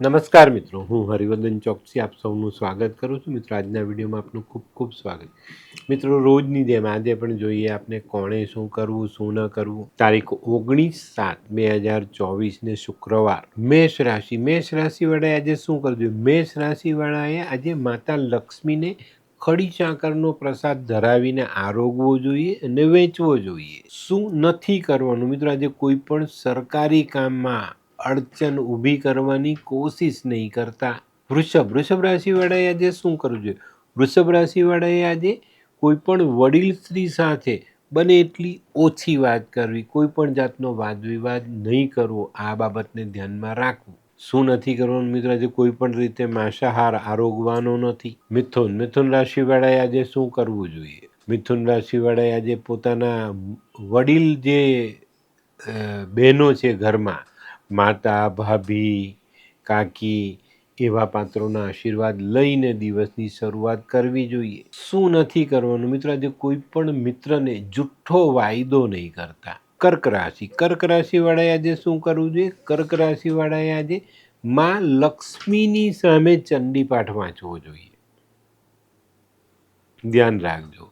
નમસ્કાર મિત્રો, હું હરિવર્ધન ચોકસી આપ સૌનું સ્વાગત કરું છું. મિત્રો, આજના વિડીયોમાં આપનું ખૂબ ખૂબ સ્વાગત. મિત્રો, રોજની જેમ આજે પણ જોઈએ આપને કોણે શું કરવું, શું ન કરવું. તારીખ ઓગણીસ સાત બે હજાર ચોવીસને શુક્રવાર. મેષ રાશિ, મેષ રાશિવાળાએ આજે શું કરવું મેષ રાશિવાળાએ આજે માતા લક્ષ્મીને ખડી ચાકરનો પ્રસાદ ધરાવીને આરોગવો જોઈએ અને વેચવો જોઈએ. શું નથી કરવાનું? મિત્રો, આજે કોઈ પણ સરકારી કામમાં અડચણ ઊભી કરવાની કોશિશ નહીં કરતા. વૃષભ વૃષભ રાશિવાળાએ આજે શું કરવું જોઈએ? વૃષભ રાશિવાળાએ આજે કોઈ પણ વડીલ સ્ત્રી સાથે બને એટલી ઓછી વાત કરવી, કોઈ પણ જાતનો વાદ વિવાદ નહીં કરવો, આ બાબતને ધ્યાનમાં રાખવું. શું નથી કરવાનું મિત્ર? આજે કોઈ પણ રીતે માંસાહાર, આરોગવાનો નથી. મિથુન મિથુન રાશિવાળાએ આજે શું કરવું જોઈએ? મિથુન રાશિવાળાએ આજે પોતાના વડીલ જે બહેનો છે ઘરમાં માતા, ભાભી, કાકી એવા પાત્રોના આશીર્વાદ લઈને દિવસની શરૂઆત કરવી જોઈએ. શું નથી કરવાનું? મિત્રો, આજે કોઈ પણ મિત્રને જુઠ્ઠો વાયદો નહીં કરતા. કર્ક રાશિ. કર્ક રાશિવાળાએ આજે શું કરવું જોઈએ? કર્ક રાશિવાળાએ આજે માં લક્ષ્મીની સામે ચંડીપાઠ વાંચવો જોઈએ. ધ્યાન રાખજો.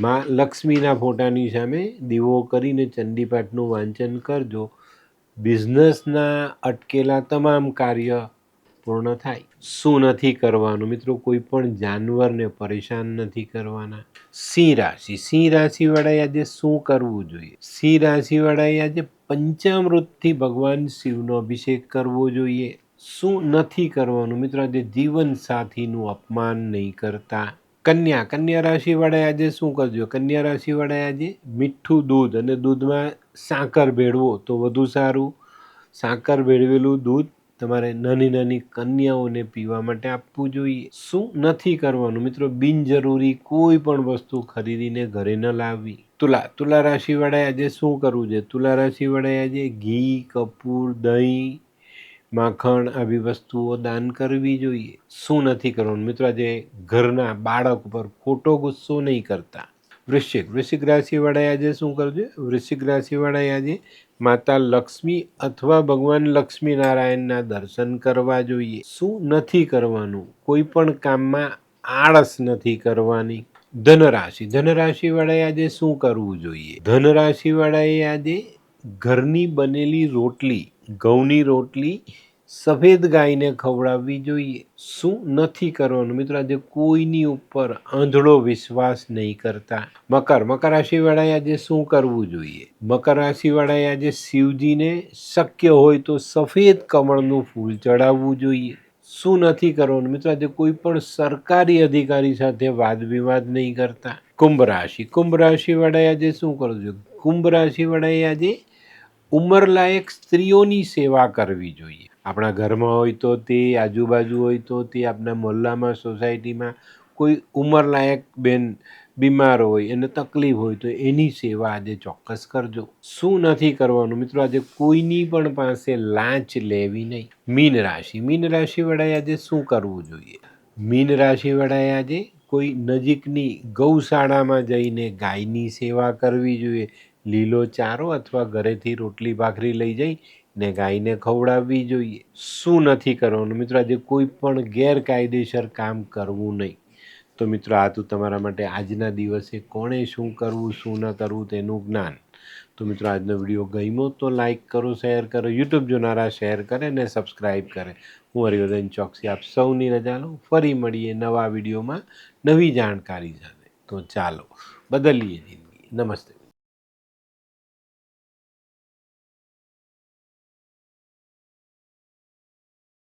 માં લક્ષ્મીના ફોટાની સામે દીવો કરીને ચંડીપાઠનું વાંચન કરજો. બિઝનેસના અટકેલા તમામ કાર્ય પૂર્ણ થાય. શું નથી કરવાનું? મિત્રો, કોઈ પણ જાનવરને પરેશાન નથી કરવાના. સિંહ રાશિ. સિંહ રાશિવાળાએ આજે શું કરવું જોઈએ? સિંહ રાશિવાળાએ આજે પંચામૃતથી ભગવાન શિવનો અભિષેક કરવો જોઈએ. શું નથી કરવાનું? મિત્રો, આજે જીવન સાથીનું અપમાન નહીં કરતા. કન્યા કન્યા રાશિવાળાએ આજે શું કરજો? કન્યા રાશિવાળાએ આજે મીઠું દૂધ અને દૂધમાં સાકર ભેળવો તો વધુ સારું. સાકર ભેળવેલું દૂધ તમારે નાની નાની કન્યાઓને પીવા માટે આપવું જોઈએ. શું નથી કરવાનું મિત્રો? બિનજરૂરી કોઈ પણ વસ્તુ ખરીદીને ઘરે ન લાવવી. તુલા તુલા રાશિવાળાએ આજે શું કરવું છે? તુલા રાશિવાળાએ આજે ઘી, કપૂર, દહીં માખણ આવી વસ્તુઓ દાન કરવી જોઈએ. શું નથી કરવાનું? મિત્રો, આજે ઘરના બાળક પર ખોટો ગુસ્સો નહીં કરતા. વૃશ્ચિક વૃશ્ચિક રાશિવાળાએ આજે શું કરજો વૃશ્ચિક રાશિવાળાએ આજે માતા લક્ષ્મી અથવા ભગવાન લક્ષ્મી નારાયણના દર્શન કરવા જોઈએ. શું નથી કરવાનું? કોઈ પણ કામમાં આળસ નથી કરવાની. ધનરાશિ, ધનરાશિવાળાએ આજે શું કરવું જોઈએ? ધનરાશિવાળાએ આજે ઘરની બનેલી રોટલી ઘઉંની રોટલી સફેદ ગાયને ખવડાવવી જોઈએ. શું નથી કરવાનું? મિત્રો, આજે કોઈની ઉપર આંધળો વિશ્વાસ નહીં કરતા. મકર મકર રાશિવાળાએ આજે શું કરવું જોઈએ? મકર રાશિવાળાએ આજે શિવજીને શક્ય હોય તો સફેદ કમળનું ફૂલ ચડાવવું જોઈએ. શું નથી કરવાનું? મિત્રો, આજે કોઈ પણ સરકારી અધિકારી સાથે વાદ વિવાદ નહીં કરતા. કુંભ રાશિ, કુંભ રાશિવાળાએ આજે શું કરવું જોઈએ? કુંભ રાશિવાળાએ આજે ઉંમરલાયક સ્ત્રીઓની સેવા કરવી જોઈએ. આપણા ઘરમાં હોય તો તે, આજુબાજુ હોય તો તે, આપણા મહોલ્લામાં, સોસાયટીમાં કોઈ ઉંમરલાયક બેન બીમાર હોય, એને તકલીફ હોય તો એની સેવા આજે ચોક્કસ કરજો. શું નથી કરવાનું? મિત્રો, આજે કોઈની પણ પાસે લાંચ લેવી નહીં. મીન રાશિ. મીન રાશિવાળાએ આજે શું કરવું જોઈએ? મીન રાશિવાળાએ આજે કોઈ નજીકની ગૌશાળામાં જઈને ગાયની સેવા કરવી જોઈએ. લીલો ચારો અથવા ઘરેથી રોટલી ભાખરી લઈ જઈ ને ગાયને ખવડાવવી જોઈએ. શું નથી કરવાનું? મિત્રો, આજે કોઈ પણ ગેરકાયદેસર કામ કરવું નહીં. તો મિત્રો, આ તો તમારા માટે આજના દિવસે કોણે શું કરવું, શું ન કરવું તેનું જ્ઞાન. તો મિત્રો, આજનો વીડિયો ગમ્યો તો લાઇક કરો, શેર કરો, યુટ્યુબ જોનારા શેર કરે ને સબસ્ક્રાઈબ કરે. હું હરિવર્ધન ચોકસી આપ સૌની રજા લઉં. ફરી મળીએ નવા વિડીયોમાં નવી જાણકારી સાથે. તો ચાલો, બદલીએ જિંદગી. નમસ્તે.